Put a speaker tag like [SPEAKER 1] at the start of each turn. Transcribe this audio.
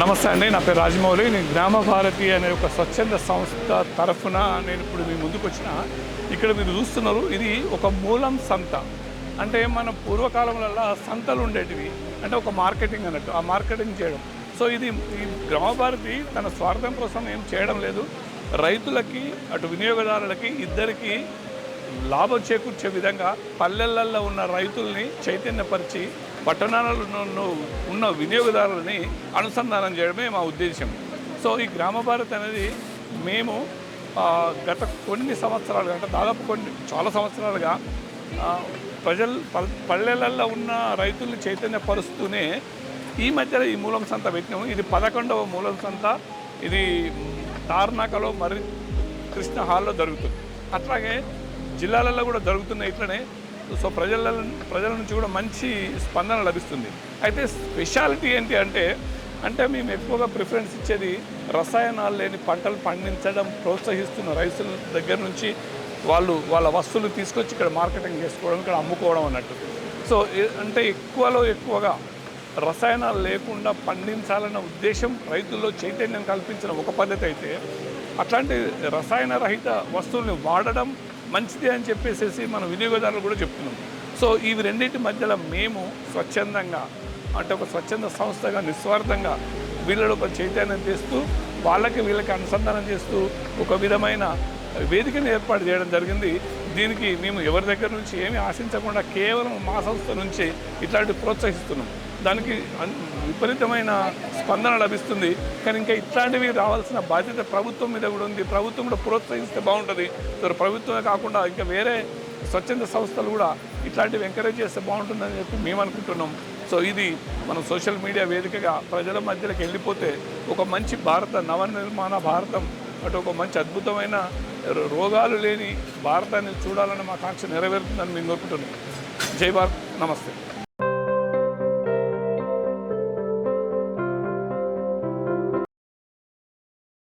[SPEAKER 1] నమస్తే అండి నా పేరు రాజమౌళి. నేను గ్రామ భారతి అనే ఒక స్వచ్ఛంద సంస్థ తరఫున నేను ఇప్పుడు మీ ముందుకు వచ్చిన. ఇక్కడ మీరు చూస్తున్నారు ఇది ఒక మూలం సంత. అంటే మన పూర్వకాలంలో సంతలు ఉండేటివి. అంటే ఒక మార్కెటింగ్ అన్నట్టు ఆ మార్కెటింగ్ చేయడం. సో ఇది ఈ గ్రామ భారతి తన స్వార్థం కోసం ఏం చేయడం లేదు. రైతులకి అటు వినియోగదారులకి ఇద్దరికి లాభం చేకూర్చే విధంగా పల్లెలలో ఉన్న రైతుల్ని చైతన్యపరిచి పట్టణాలలో ఉన్న- ఉన్న వినియోగదారులని అనుసంధానం చేయడమే మా ఉద్దేశం సో ఈ గ్రామ భారత్ అనేది మేము గత కొన్ని సంవత్సరాలుగా అంటే దాదాపు కొన్ని చాలా సంవత్సరాలుగా ప్రజలు పల్లెలలో ఉన్న రైతుల్ని చైతన్యపరుస్తూనే ఈ మధ్యలో ఈ మూలం సంత పెట్టినాము. ఇది పదకొండవ మూలం సంత. ఇది తార్నాకలో మరి కృష్ణ హాల్లో జరుగుతుంది. అట్లాగే జిల్లాలలో కూడా జరుగుతున్నాయి ఇట్లనే. సో ప్రజల ప్రజల నుంచి కూడా మంచి స్పందన లభిస్తుంది. అయితే స్పెషాలిటీ ఏంటి అంటే అంటే మేము ఎక్కువగా ప్రిఫరెన్స్ ఇచ్చేది రసాయనాలు లేని పంటలు పండించడం ప్రోత్సహిస్తున్న రైతుల దగ్గర నుంచి వాళ్ళు వాళ్ళ వస్తువులు తీసుకొచ్చి ఇక్కడ మార్కెటింగ్ చేసుకోవడం ఇక్కడ అమ్ముకోవడం అన్నట్టు. సో అంటే ఎక్కువలో ఎక్కువగా రసాయనాలు లేకుండా పండించాలన్న ఉద్దేశం రైతుల్లో చైతన్యం కల్పించిన ఒక పద్ధతి అయితే అట్లాంటి రసాయన రహిత వస్తువుల్ని వాడడం మంచిది అని చెప్పేసి మన వినియోగదారులు కూడా చెప్తున్నాం. సో ఇవి రెండింటి మధ్యలో మేము స్వచ్ఛందంగా అంటే ఒక స్వచ్ఛంద సంస్థగా నిస్వార్థంగా వీళ్ళలో ఒక చైతన్యం చేస్తూ వాళ్ళకి వీళ్ళకి అనుసంధానం చేస్తూ ఒక విధమైన వేదికను ఏర్పాటు చేయడం జరిగింది. దీనికి మేము ఎవరి దగ్గర నుంచి ఏమీ ఆశించకుండా కేవలం మా సంస్థ నుంచి ఇట్లాంటి ప్రోత్సహిస్తున్నాం. దానికి విపరీతమైన స్పందన లభిస్తుంది. కానీ ఇంకా ఇట్లాంటివి రావాల్సిన బాధ్యత ప్రభుత్వం మీద కూడా ఉంది. ప్రభుత్వం కూడా ప్రోత్సహిస్తే బాగుంటుంది. సో ప్రభుత్వమే కాకుండా ఇంకా వేరే స్వచ్ఛంద సంస్థలు కూడా ఇట్లాంటివి ఎంకరేజ్ చేస్తే బాగుంటుందని చెప్పి మేము అనుకుంటున్నాం. సో ఇది మనం సోషల్ మీడియా వేదికగా ప్రజల మధ్యలోకి వెళ్ళిపోతే ఒక మంచి భారత నవనిర్మాణ భారతం అటు ఒక మంచి అద్భుతమైన రోగాలు లేని భారతాన్ని చూడాలని మా కాంక్ష నెరవేరుతుందని మేము కోరుకుంటున్నాం జై భారత్. నమస్తే.